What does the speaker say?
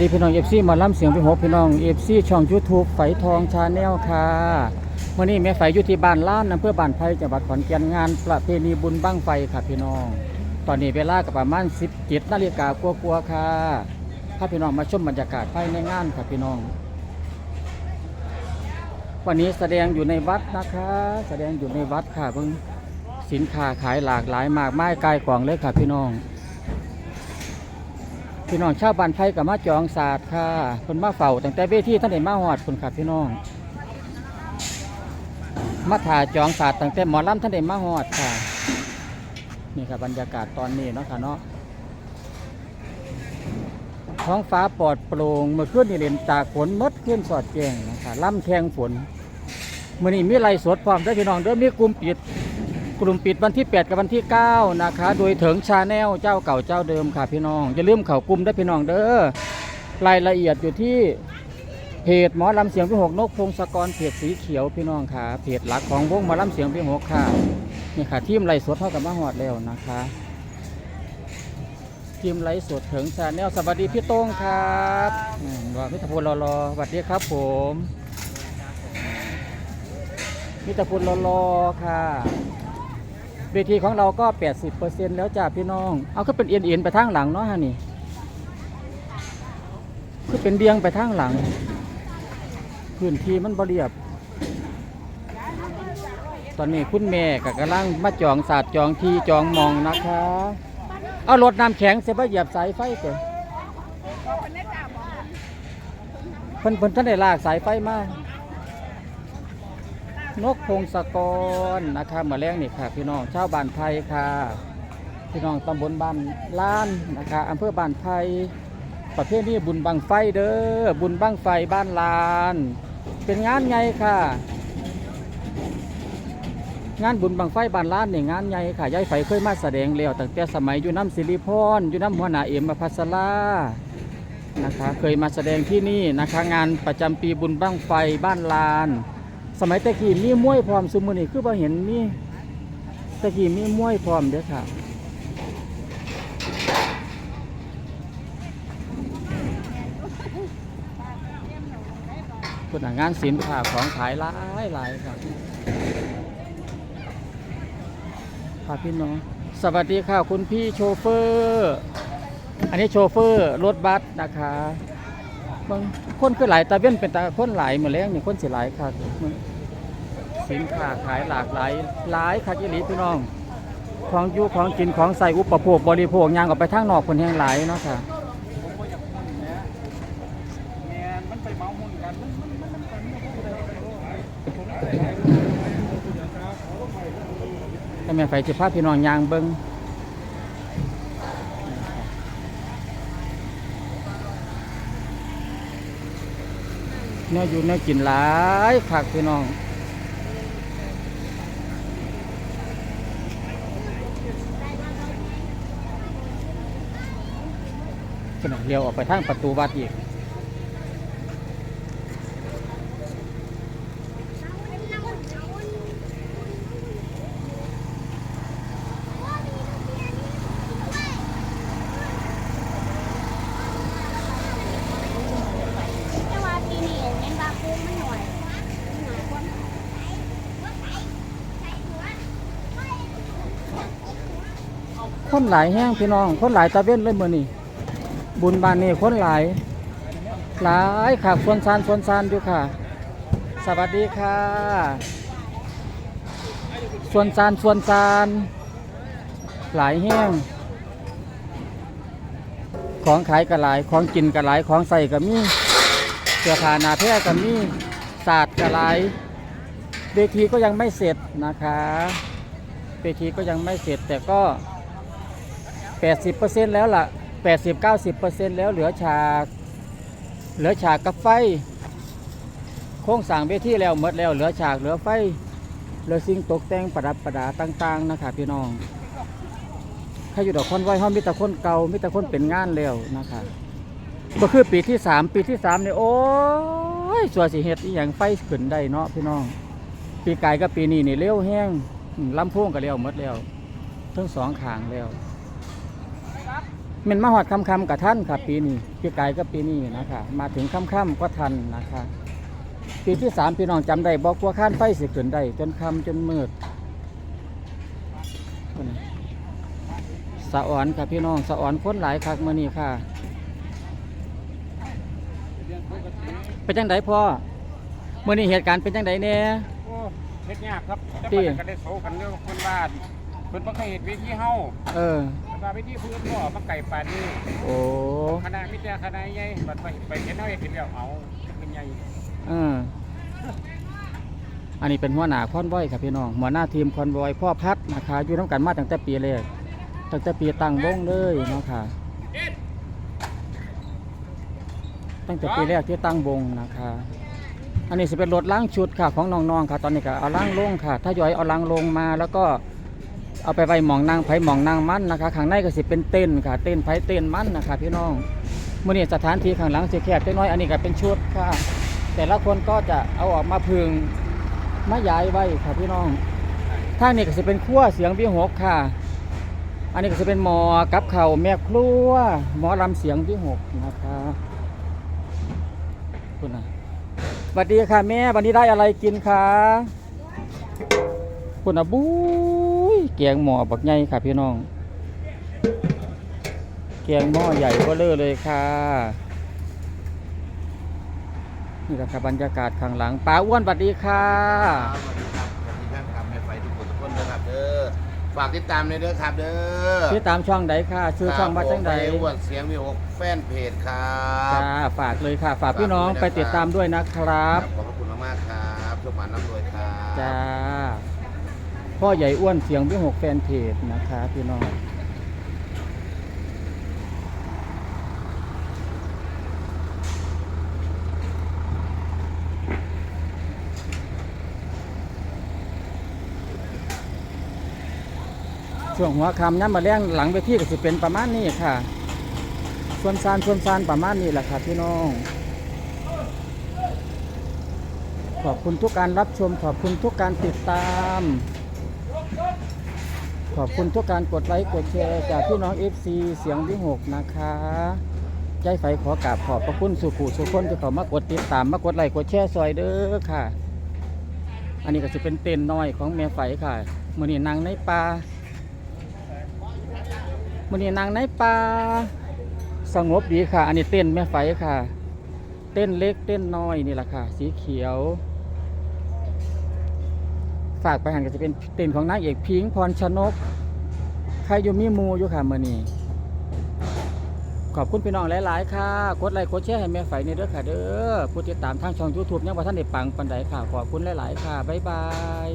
ดีพี่น้องเอฟซีมาล่ำเสียงพี่หกพี่น้องเอฟซีช่องยูทูบไฝทองชาแนลค่ะวันนี้แม่ไฝอยู่ที่บ้านล้านอำเภอบ้านไผ่จังหวัดขอนแก่นงานประเพณีบุญบั้งไฟค่ะพี่น้อง ตอนนี้เวลากับประมาณ17นาฬิกากลัวๆค่ะถ้าพี่น้องมาชมบรรยากาศภายในงานค่ะพี่น้อง วันนี้แสดงอยู่ในวัดนะคะ แสดงอยู่ในวัดค่ะเพิ่งสินค้าขายหลากหลายมากไม้กายกล่องเลยค่ะพี่น้อง พี่น้องชาวบ้านไผ่กับมาจองศาสตร์ค่ะคนมาเฝ้าตั้งแต่เวทีท่านได้มาหอดคุณค่ะพี่น้อง มาถ่าจองศาสตร์ตั้งแต่หมอลำท่านได้มาหอดค่ะ นี่ค่ะบรรยากาศตอนนี้เนาะค่ะเนาะท้องฟ้าปลอดโปร่งเมื่อคืนนี่เล่นตากฝนมดขึ้นสอดแจ้งนะคะล่ำแทงฝนมื่อนี้มีไล่สดพร้อมเด้วยพี่น้องเด้อมีกลุ่มปิด กลุ่มปิดวันที่ 8 กับวันที่ 9 นะคะ โดยเถิงชาแนลเจ้าเก่าเจ้าเดิมค่ะพี่น้อง อย่าลืมเข้ากลุ่มได้พี่น้องเด้อรายละเอียดอยู่ที่เพจหมอลำเสียงพี่หกนกพงศกรเพจสีเขียวพี่น้องค่ะเพจหลักของวงหมอลำเสียงพี่หกค่ะนี่ค่ะทีมไล่สดเท่ากับมาหอดแล้วนะคะทีมไล่สดเถิงชาแนลสวัสดีพี่โต้งครับรอพิทพลรอรอสวัสดีครับผมพิทพลรอรอค่ะ เวทีของเราก็ 80%แล้วจ้าพี่น้อง เอาก็เป็นเอียนเอียนๆไปทางหลังเนาะฮะนี่ คือเป็นเบียงไปทางหลัง พื้นที่มันบเรียบตอนนี้คุณแม่กับกำลังมาจองศาสตร์จองทีจองมองนะคะ เอารถน้ำแข็งเสียบเหยียบสายไฟเตะเพิ่นเพิ่นท่านได้ลากสายไฟมา นกพงศกรนะคะมาแรงนี่ค่ะ พี่น้องชาวบ้านไทยค่ะ พี่น้องตำบลบ้านล้านนะคะอำเภอบ้านไทยประเภทนี้บุญบังไฟเด้อบุญบังไฟบ้านลาน เป็นงานใหญ่ค่ะ งานบุญบังไฟบ้านล้านนี่งานใหญ่ค่ะยายไฟเคยมาแสดงแล้วตั้งแต่สมัยอยู่น้ำสิริพรอยู่น้ำหัวหน้าเอ็มอภัสรานะคะเคยมาแสดงที่นี่นะคะงานประจำปีบุญบังไฟบ้านลาน สมัยตะกี้มีมวยพร้อมซุมือนี่คือบ่เห็นมีตะกี้มีมวยพร้อมเด้อค่ะคุณงานศิลป์ค่ะของขายหลายหลายครับค่ะพี่น้อง สวัสดีค่ะคุณพี่โชเฟอร์ อันนี้โชเฟอร์รถบัสนะคะบางคนคือหลายตาเว้นเป็นตาคนหลายเหมือนแรงนี่คนสิหลายค่ะมึง สินค้าขายหลากหลายหลายค่ะยี่หลีพี่น้อง ของอยู่ของกินของใส่อุปโภคบริโภคยางออกไปทางนอกคนแห่งหลายเนาะค่ะให้แม่ไฟสิพาพี่น้องยางเบิ้งเนื้ออยู่เนื้อกินหลายผักพี่น้อง ขนาดเลี้ยวออกไปทางประตูวัดอีกคนหลายแห้งพี่น้อง คนหลายตะเว้นเลยมือนี่ บุญบานนี่คนหลาย หลายค่ะสวนซานสวนซานอยู่ค่ะ สวัสดีค่ะส่วนซานส่วนซานหลายแห้ง ของขายก็หลาย ของกินก็หลาย ของใส่ก็มีเสื้อผ้าหนาแพร่ก็มีศาสตร์ก็หลายเวทีก็ยังไม่เสร็จนะคะเวทีก็ยังไม่เสร็จแต่ก็ 80%แล้วล่ะ 80-90%แล้วเหลือฉากเหลือฉากกับไฟ โครงสร้างเวทีแล้วหมดแล้วเหลือฉากเหลือไฟเหลือสิ่งตกแต่งประดับประดาต่าง ๆ นะคะพี่น้องใครอยู่ดอกคนไว้ห้องมีแต่คนเก่ามีแต่คนเป็นงานแล้วนะคะก็คือปีที่3ปีที่3เนี่ยโอ้ยสัวสิเฮ็ดอีหยังไฟขึ้นได้เนาะพี่น้อง ปีกายกับปีนี้นี่เร็วแห้งลำโพงก็เร็วหมดแล้วทั้งสองขางแล้ว มันมาหอดคำคำๆกับท่านค่ะปีนี้พี่ไก่ก็ปีนี้นะคะมาถึงค่ำค่ำๆก็ทันนะคะปีที่สามพี่น้องจำได้บอกว่าข้านไฟสิขึ้นได้จนค่ำจนมืดพุ่นน่ะสะอ่อนค่ะพี่น้องสะอ่อนคนหลายคักมื่อนี้ค่ะเป็นจังไดพ่อมื่อนี้เหตุการณ์เป็นจังไดแน่โอ้เฮ็ดยากครับแต่ติว่าก็ได้โซกันเรื่องคนบ้านเพิ่นบ่เคยเฮ็ดวิธีเฮาเออแต่ ว่าวิธีเพิ่นบ่มาไก่ปานนี้โอ้คณะมีแต่คณะใหญ่บัดไปไปเฮ็ดเฮาเฮ็ดแล้วเอาเป็นใหญ่เอออันนี้เป็นหัวหน้าคอนวอยครับพี่น้องหัวหน้าทีมคอนวอยพ่อพัดนะคะอยู่น้ำกันมาตั้งแต่ปีแรกตั้งแต่ปีตั้งวงเลยเนาะค่ะตั้งแต่ปีแรกที่ตั้งวงนะคะอันนี้จะเป็นรถล้างชุดค่ะของน้องๆค่ะ ตอนนี้ก็เอาล้างลงค่ะถ้าย้อยเอาล้างลงมาแล้วก็ เอาไปไว้หมองนางไผหมองนางมันนะคะข้างในก็สิเป็นเต้นค่ะ เต้นไผเต้นมันนะคะพี่น้องเมื่อนี้สถานที่ข้างหลังสิแคบจักน้อยอันนี้ก็เป็นชุดค่ะ แต่ละคนก็จะเอาออกมาพึงมาย้ายไว้ค่ะพี่น้องทางนี้ก็จะเป็นครัวเสียงวิหกค่ะ อันนี้ก็จะเป็นหมอกับเข่าแม่ครัวหมอลำเสียงวิหกนะคะคุณนะสวัสดีค่ะแม่วันนี้ได้อะไรกินคะคุณอะบุ้ ยแกงหมอบักใหญ่ค่ะพี่น้องแกงหม้อใหญ่ก็เลอเลยค่ะ นี่แหละครับบรรยากาศข้างหลังป้าอ้วนสวัสดีค่ะสวัสดีครับสวัสดีครับครับแม่ไฟทุกคนทุกคนนะครับเด้อฝากติดตามเลยเด้อครับเด้อที่ตามช่องใดค่ะ ชื่อช่องว่าจังใดครับผมไปอ้วนเสียงมีหกแฟนเพจครับจ้าฝากเลยค่ะ ฝากพี่น้องไปติดตามด้วยนะครับขอบพระคุณมากๆครับทุกหมันน้ำรวยครับจ้า พ่อใหญ่อ้วนเสียงพี่หกแฟนเพจนะคะพี่น้องช่วงหัวคำน้ำมาแรงหลังไปที่ก็จะเป็นประมาณนี้ค่ะ ส่วนซานส่วนซานประมาณนี้แหละค่ะพี่น้อง ขอบคุณทุกการรับชมขอบคุณทุกการติดตาม ขอบคุณทุกการกดไลค์กดแชร์จากพี่น้อง FC เสียงวิหกนะคะใจไฟขอกราบขอบพระคุณสุขุสุขคนที่เขามากดติดตามมากดไลค์กดแชร์ซอยเด้อค่ะ อันนี้ก็จะเป็นเต็นน้อยของแม่ไฟค่ะมือนี้นางในป่ามือนี้นางในป่าสงบดีค่ะ อันนี้เต็นแม่ไฟค่ะ เต้นเล็กเต้นน้อยนี่แหละค่ะ สีเขียว ฝากไปหันก็จะเป็นเต้นของนางเอกพิงพรชนก ใครอยู่มีมูอยู่ค่ะเมื่อนี้ขอบคุณพี่น้องหลาย ๆ ค่ะ กดไลค์กดแชร์ให้แม่ไฝในเด้อค่ะ เด้อผู้ติดตามทางช่อง YouTube ยังว่าท่านได้ปังปันใดค่ะ ขอบคุณหลาย ๆ ค่ะ บ๊ายบาย